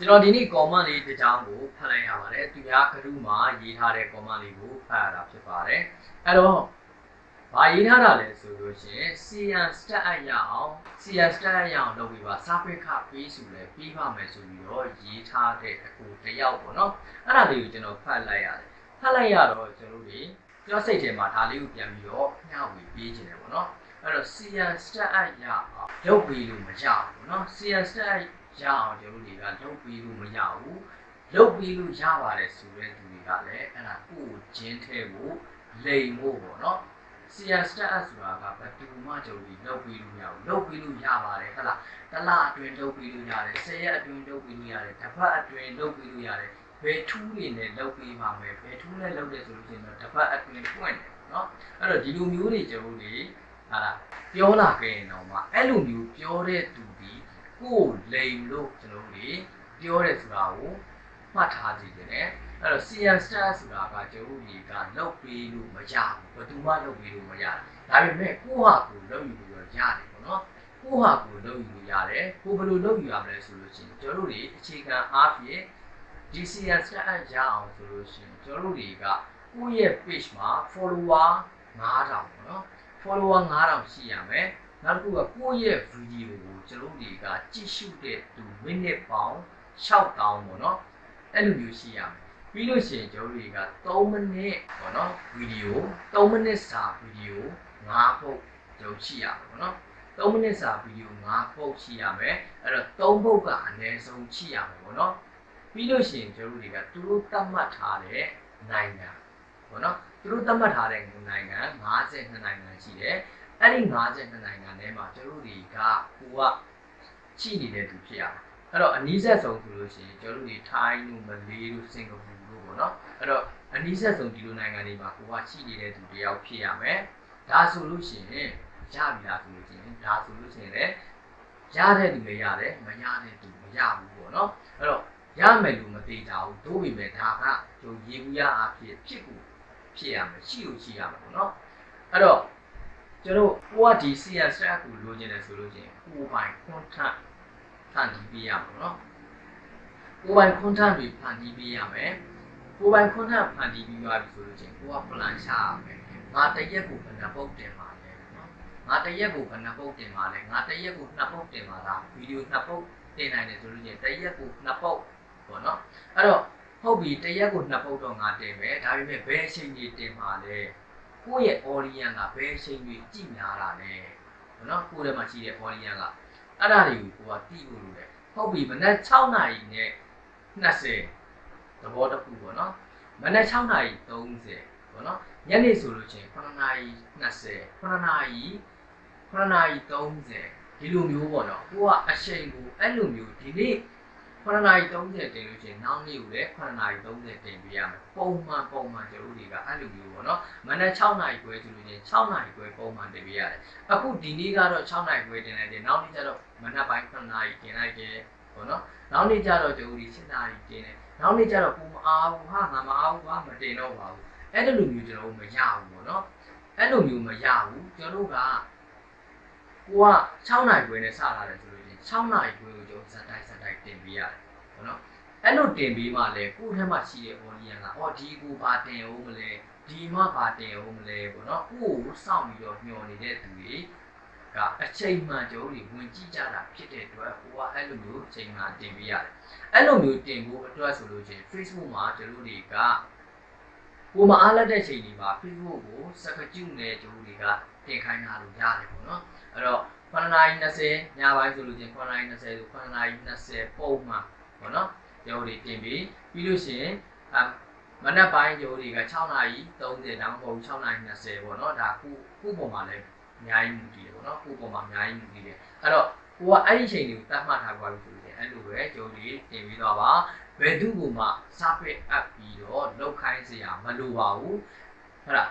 ကျွန်တော်ဒီနေ့ comment လေးတစ်ကြောင်းကိုဖတ်လိုက်ရပါတယ်သူများကရုမှာရေးထားတဲ့ comment လေးကိုဖတ်ရတာဖြစ်ပါတယ်အဲ့တော့ဘာရေးထားတာလဲဆိုလို့ရှိရင် CN stat အရအောင် CN stat အရအောင်လုပ်ပြီးပါစာပေခပေးစုလဲပြီးပါမယ်ဆိုပြီးတော့ရေးထားတဲ့အကူတစ်ယောက်ပေါ့နော်အဲ့ဒါလေးကိုကျွန်တော်ဖတ်လိုက်ရတယ်ဖတ်လိုက်ရတော့ကျွန်တော်တို့ဒီကျွန်တော်စိတ်ထဲမှာဒါလေးကိုပြန်ပြီးတော့မျှဝေပေးခြင်းတယ်ပေါ့နော်အဲ့တော့ CN stat အရအောင်လုပ်ပြီးလို့မရဘူးပေါ့နော် CN stat ရအောင်ကျွန်တော်တို့တွေကလုပ်ပြီးလို့မရဘူးလုပ်ပြီးလို့ရပါတယ်ဆိုတဲ့သူတွေကလည်းအဲ့ဒါကိုယ်ချင်းထဲကိုလိမ်ဖို့ပေါ့နော် CR stat ဆိုတာကဘယ်သူမှကြုံပြီးလုပ်ပြီးလို့မရဘူးလုပ်ပြီးလို့ရပါတယ်ဟုတ်လားတစ်လအတွင်းလုပ်ပြီးလို့ရတယ်၁၀ရက်အတွင်းလုပ်ပြီးလို့ရတယ်တစ်ပတ်အတွင်းလုပ်ပြီးလို့ရတယ်ဘယ်ထူးတွေနဲ့လုပ်ပြီးပါမယ်ဘယ်ထူးနဲ့လုပ်တယ်ဆိုလို့ရှိရင်တော့တစ်ပတ်အတွင်းပွင့်တယ်เนาะအဲ့တော့ဒီလိုမျိုးတွေကျွန်တော်တို့တွေဟာလားပြောလာခဲ့ရင်တော့မှအဲ့လိုမျိုးပြောတဲ့သူဒီ ကိုယ်လိမ်လို့ကျွန်တော်တို့တွေပြောတယ်ဆိုတာကိုမှတ်ထားကြည့်တယ်အဲ့တော့ CR stat ဆိုတာကကျွန်တော်တို့တွေကလုပ်ပြီးလို့မရဘူးဘယ်သူမှလုပ်ပြီးလို့မရတယ်ဒါပေမဲ့ကိုယ့်ဟာကိုယ်လုပ်ယူလို့ရတယ်ပေါ့နော်ကိုယ့်ဟာကိုယ်လုပ်ယူလို့ရတယ်ကိုယ်ဘယ်လိုလုပ်ယူရမလဲဆိုလို့ရှိရင်ကျွန်တော်တို့တွေအခြေခံအားဖြင့် DCN stat ရအောင်ဆိုလို့ရှိရင်ကျွန်တော်တို့တွေကကိုယ့်ရဲ့ page မှာ follower 9000ပေါ့နော် follower 9000ရှိရမယ် နောက်တစ်ခုကကိုယ့်ရဲ့ video ကိုကျွန်တော်တို့တွေကကြည့်ရှုတဲ့သူ minute ပေါင်း6000ပေါ့နော်အဲ့လိုမျိုးရှိရမယ်ပြီးလို့ရှိရင်ကျွန်တော်တို့တွေက3မိနစ်ပေါ့နော်ဗီဒီယို3မိနစ်စာဗီဒီယို5ပုတ်ကျွန်တော်ရှိရမယ်ပေါ့နော်3မိနစ်စာဗီဒီယို5ပုတ်ရှိရမယ်အဲ့တော့3ပုတ်ကအနည်းဆုံးရှိရမယ်ပေါ့နော်ပြီးလို့ရှိရင်ကျွန်တော်တို့တွေကသူတို့သတ်မှတ်ထားတဲ့နိုင်ငံပေါ့နော်သူတို့သတ်မှတ်ထားတဲ့နိုင်ငံ52နိုင်ငံရှိတယ် အဲ့ဒီ52နိုင်ငံထဲမှာကျွန်တော်တို့တွေကကိုကရှိနေတဲ့သူဖြစ်ရမယ်အဲ့တော့အနည်းဆက်ဆုံးဆိုလို့ရှိရင်ကျွန်တော်တို့ဒီထိုင်းတို့မလေးတို့စင်ကာပူတို့ပေါ့နော်အဲ့တော့အနည်းဆက်ဆုံးဒီလိုနိုင်ငံတွေမှာကိုကရှိနေတဲ့သူတယောက်ဖြစ်ရမယ်ဒါဆိုလို့ရှိရင်ရပြီလားဆိုလို့ရှိရင်ဒါဆိုလို့ရှိရင်လည်းရတဲ့သူလည်းရတယ်မရတဲ့သူမရဘူးပေါ့နော်အဲ့တော့ရမယ်လို့မသေးကြဘူးတို့ပေမဲ့ဒါကကျိုးရေဘူးရအဖြစ်ဖြစ်ကိုဖြစ်ရမယ်ရှိလို့ရှိရမယ်ပေါ့နော်အဲ့တော့ ကျွန်တော်ကိုကဒီ CS ကိုလိုချင်တယ်ဆိုလို့ရှိရင်ကိုယ်ပိုင် content ဖန်တီးပေးရမှာเนาะကိုယ်ပိုင် content တွေဖန်တီးပေးရမယ်ကိုယ်ပိုင် content ဖန်တီးပြီးသွားပြီဆိုလို့ချင်းကိုက plan ရှာရမယ်ငါတစ်ရက်ကိုဘယ်နှပုတ်တင်ပါလဲเนาะငါတစ်ရက်ကိုဘယ်နှပုတ်တင်ပါလဲငါတစ်ရက်ကိုနှစ်ပုတ်တင်ပါလားဗီဒီယိုနှစ်ပုတ်တင်နိုင်တယ်ဆိုလို့ချင်းတစ်ရက်ကိုနှစ်ပုတ်ပေါ့เนาะအဲ့တော့ဟုတ်ပြီတစ်ရက်ကိုနှစ်ပုတ်တော့ငါတင်မယ်ဒါပေမဲ့ဘယ်အချိန်ကြီးတင်ပါလဲ ကိုယ့်ရဲ့ audience ကဘယ်အချိန်တွေကြည့်များတာလဲနော်ကိုယ့်ထဲမှာရှိတဲ့ audience ကအဲ့ဒါတွေကိုကိုကတိဖို့လိုတယ်ဟုတ်ပြီမနက်6နာရီနဲ့20သဘောတခုပေါ့နော်မနက်6နာရီ30ပေါ့နော်ညနေဆိုလို့ချင်း9နာရီ20 9နာရီ9နာရီ30ဒီလိုမျိုးပေါ့နော်ကိုကအချိန်ကိုအဲ့လိုမျိုးဒီနေ့ 9နာရီ30တင်လို့ချင်းနောက်နေ့ကိုလည်း9နာရီ30တင်ပြရမယ်ပုံမှန်ပုံမှန်ကျွန်တော်တို့တွေကအဲ့လိုမျိုးပေါ့နော်မနက်6နာရီခွဲဆိုလို့ချင်း6နာရီခွဲပုံမှန်တင်ပြရတယ်အခုဒီနေ့ကတော့6နာရီခွဲတင်လိုက်တယ်နောက်နေ့ကျတော့မနက်ပိုင်း9နာရီတင်လိုက်တယ်ပေါ့နော်နောက်နေ့ကျတော့ကျွန်တော်တို့7နာရီတင်တယ်နောက်နေ့ကျတော့ကိုမအားဘူးဟာငါမအားဘူးကွာမတင်တော့ပါဘူးအဲ့လိုမျိုးကျွန်တော်တို့မရဘူးပေါ့နော်အဲ့လိုမျိုးမရဘူးကျွန်တော်တို့ကကိုက6နာရီခွဲနဲ့စလာတယ်ဆိုလို့ချင်း 6နာရီခွဲကိုကျွန်တော်ဇက်တိုက်ဇက်တိုက်တင်ပေးရတယ်ပေါ့နော်အဲ့လိုတင်ပေးမှလည်းကိုယ့်ထဲမှာရှိတဲ့ audience ကအော်ဒီကိုပါတင်အောင်မလဲဒီမှပါတင်အောင်မလဲပေါ့နော်ကိုယ့်ကိုစောင့်ပြီးတော့ညှော်နေတဲ့သူတွေကအချိန်မှန်ကြုံတွေဝင်ကြည့်ကြတာဖြစ်တဲ့အတွက်ဟိုကအဲ့လိုမျိုးအချိန်မှန်တင်ပေးရတယ်အဲ့လိုမျိုးတင်ဖို့အတွက်ဆိုလို့ချင်း Facebook မှာကျွန်တော်တွေကကိုမအားလက်တဲ့ချိန်ဒီမှာ Facebook ကိုစကကျုနဲ့ကျွန်တော်တွေကတင်ခိုင်းတာလို့ရတယ်ပေါ့နော် အဲ့တော့9:20ညပိုင်းဆိုလို့ချင်း9:20ဆို9:20ပုံမှန်ပေါ့နော်ကျွန်တော်တွေတင်ပြီးပြီးလို့ရှိရင်အမနက်ပိုင်းကျွန်တော်တွေက6နာရီ30ဒါမှမဟုတ်6နာရီ20ပေါ့နော်ဒါခုခုပုံမှာလည်းအများကြီးမူတည်တယ်ပေါ့နော်ခုပုံမှာအများကြီးမူတည်တယ်အဲ့တော့ကိုကအဲ့ဒီချိန်တွေကိုတတ်မှတ်ထားကြပါလို့ဆိုလို့အဲ့လိုပဲကျွန်တော်တွေတင်ပြီးတော့ပါဘယ်သူ့ကိုမှစာပစ်အပ်ပြီးတော့လောက်ခိုင်းစရာမလိုပါဘူးဟုတ်လား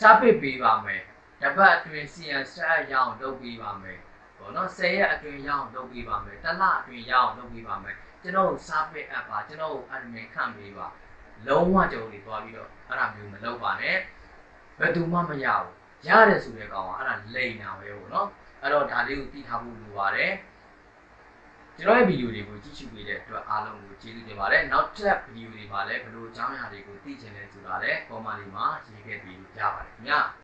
စာပစ်ပေးပါမယ်တပတ်အတွင်း CN ဆက်ရအောင်လုပ်ပေးပါမယ် ပေါ့နော်10ရက်အတွင်းရအောင်လုပ်ပေးပါမယ်တစ်လအတွင်းရအောင်လုပ်ပေးပါမယ်ကျွန်တော်စာပစ်အပ်ပါကျွန်တော် admin ခန့်ပေးပါလုံးဝကျွန်တော်တွေသွားပြီးတော့အဲ့ဒါမျိုးမလုပ်ပါနဲ့ဘယ်သူမှမရဘူးရတယ်ဆိုတဲ့ကောင်ကအဲ့ဒါလိန်တာပဲပေါ့နော်အဲ့တော့ဒါလေးကိုသိထားဖို့လိုပါတယ်ကျွန်တော်ရဲ့ဗီဒီယိုတွေကိုကြည့်ရှုပေးတဲ့အတွက်အားလုံးကိုကျေးဇူးတင်ပါတယ်နောက်ထပ်ဗီဒီယိုတွေမှာလည်းဘယ်လိုအကြောင်းအရာတွေကိုသိချင်လဲဆိုတာလည်း comment လေးမှာရေးခဲ့ပေးလို့ရပါတယ်ခင်ဗျာ